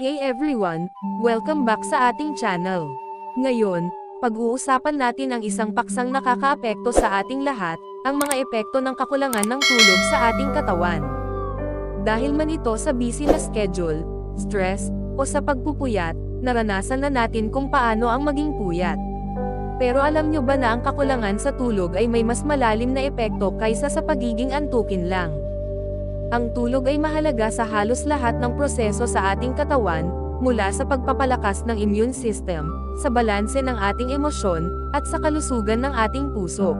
everyone, welcome back sa ating channel. Ngayon, pag-uusapan natin ang isang paksang nakakaapekto sa ating lahat, ang mga epekto ng kakulangan ng tulog sa ating katawan. Dahil man ito sa busy na schedule, stress, o sa pagpupuyat, naranasan na natin kung paano ang maging puyat. Pero alam nyo ba na ang kakulangan sa tulog ay may mas malalim na epekto kaysa sa pagiging antukin lang? Ang tulog ay mahalaga sa halos lahat ng proseso sa ating katawan, mula sa pagpapalakas ng immune system, sa balanse ng ating emosyon, at sa kalusugan ng ating puso.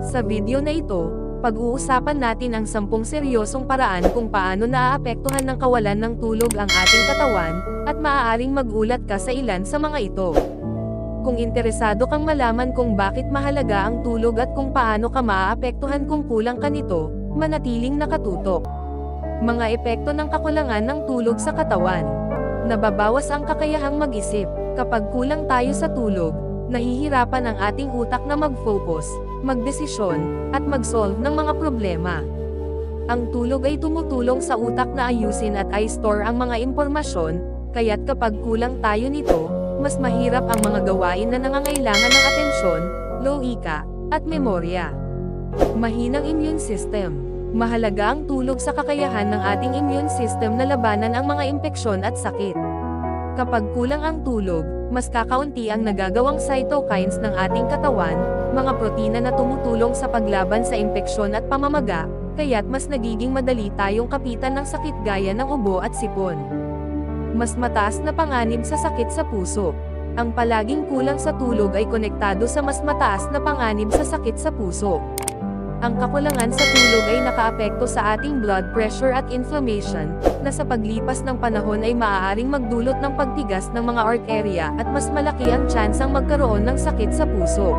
Sa video na ito, pag-uusapan natin ang sampung seryosong paraan kung paano naaapektuhan ng kawalan ng tulog ang ating katawan, at maaaring magulat ka sa ilan sa mga ito. Kung interesado kang malaman kung bakit mahalaga ang tulog at kung paano ka maaapektuhan kung kulang ka nito, manatiling nakatutok. Mga epekto ng kakulangan ng tulog sa katawan. Nababawas ang kakayahang mag-isip. Kapag kulang tayo sa tulog, nahihirapan ang ating utak na mag-focus, magdesisyon, at mag-solve ng mga problema. Ang tulog ay tumutulong sa utak na ayusin at i-store ang mga impormasyon, kaya't kapag kulang tayo nito, mas mahirap ang mga gawain na nangangailangan ng atensyon, loika, at memorya. Mahinang immune system. Mahalaga ang tulog sa kakayahan ng ating immune system na labanan ang mga impeksyon at sakit. Kapag kulang ang tulog, mas kakaunti ang nagagawang cytokines ng ating katawan, mga protina na tumutulong sa paglaban sa impeksyon at pamamaga, kaya't mas nagiging madali tayong kapitan ng sakit gaya ng ubo at sipon. Mas mataas na panganib sa sakit sa puso. Ang palaging kulang sa tulog ay konektado sa mas mataas na panganib sa sakit sa puso. Ang kakulangan sa tulog ay nakaapekto sa ating blood pressure at inflammation, na sa paglipas ng panahon ay maaaring magdulot ng pagtigas ng mga arterya at mas malaki ang tsansang magkaroon ng sakit sa puso.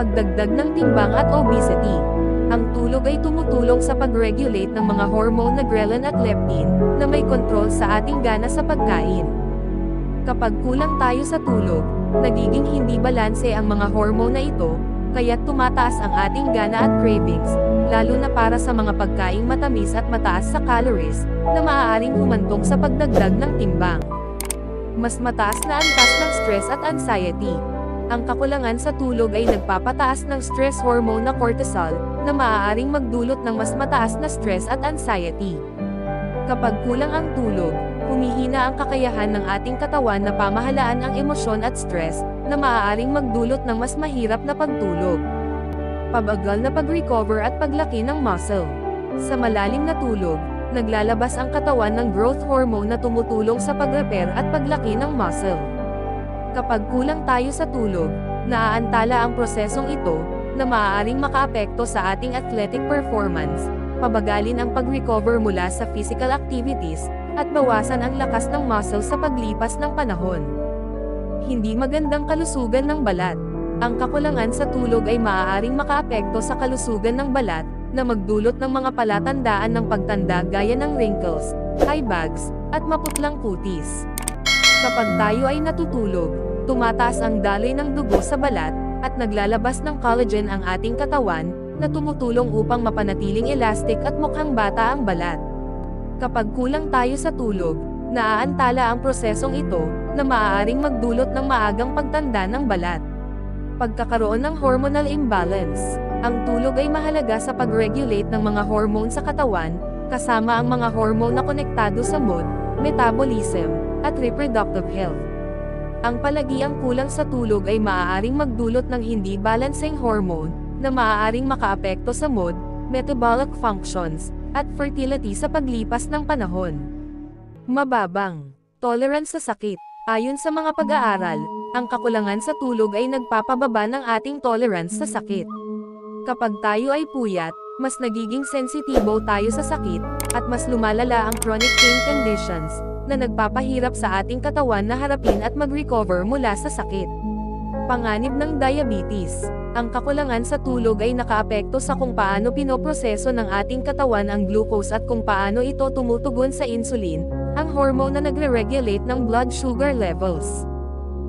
Pagdagdag ng timbang at obesity. Ang tulog ay tumutulong sa pag-regulate ng mga hormone na ghrelin at leptin, na may kontrol sa ating gana sa pagkain. Kapag kulang tayo sa tulog, nagiging hindi balanse ang mga hormone na ito, kaya't tumataas ang ating gana at cravings, lalo na para sa mga pagkaing matamis at mataas sa calories, na maaaring humantong sa pagdagdag ng timbang. Mas mataas na antas ng stress at anxiety. Ang kakulangan sa tulog ay nagpapataas ng stress hormone na cortisol, na maaaring magdulot ng mas mataas na stress at anxiety. Kapag kulang ang tulog, humihina ang kakayahan ng ating katawan na pamahalaan ang emosyon at stress, na maaaring magdulot ng mas mahirap na pagtulog. Pabagal na pag-recover at paglaki ng muscle. Sa malalim na tulog, naglalabas ang katawan ng growth hormone na tumutulong sa pag-repair at paglaki ng muscle. Kapag kulang tayo sa tulog, naaantala ang prosesong ito, na maaaring makaapekto sa ating athletic performance, pabagalin ang pag-recover mula sa physical activities, at bawasan ang lakas ng muscle sa paglipas ng panahon. Hindi magandang kalusugan ng balat. Ang kakulangan sa tulog ay maaaring makaapekto sa kalusugan ng balat, na magdulot ng mga palatandaan ng pagtanda gaya ng wrinkles, eye bags, at maputlang kutis. Kapag tayo ay natutulog, tumataas ang daloy ng dugo sa balat, at naglalabas ng collagen ang ating katawan, na tumutulong upang mapanatiling elastic at mukhang bata ang balat. Kapag kulang tayo sa tulog, naaantala ang prosesong ito, na maaaring magdulot ng maagang pagtanda ng balat. Pagkakaroon ng hormonal imbalance. Ang tulog ay mahalaga sa pag-regulate ng mga hormone sa katawan, kasama ang mga hormone na konektado sa mood, metabolism, at reproductive health. Ang palagiang kulang sa tulog ay maaaring magdulot ng hindi balancing hormone, na maaaring makaapekto sa mood, metabolic functions, at fertility sa paglipas ng panahon. Mababang tolerance sa sakit. Ayon sa mga pag-aaral, ang kakulangan sa tulog ay nagpapababa ng ating tolerance sa sakit. Kapag tayo ay puyat, mas nagiging sensitibo tayo sa sakit, at mas lumalala ang chronic pain conditions, na nagpapahirap sa ating katawan na harapin at mag-recover mula sa sakit. Panganib ng diabetes. Ang kakulangan sa tulog ay nakaapekto sa kung paano pinoproseso ng ating katawan ang glucose at kung paano ito tumutugon sa insulin, ang hormone na nagre-regulate ng blood sugar levels.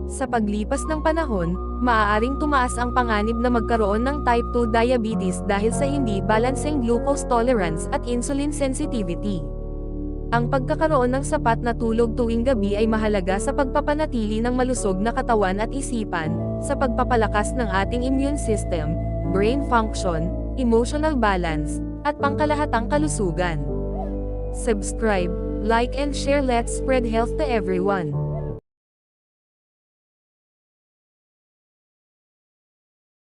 Sa paglipas ng panahon, maaaring tumaas ang panganib na magkaroon ng type 2 diabetes dahil sa hindi balancing glucose tolerance at insulin sensitivity. Ang pagkakaroon ng sapat na tulog tuwing gabi ay mahalaga sa pagpapanatili ng malusog na katawan at isipan, sa pagpapalakas ng ating immune system, brain function, emotional balance, at pangkalahatang kalusugan. Subscribe, like and share let's spread health to everyone.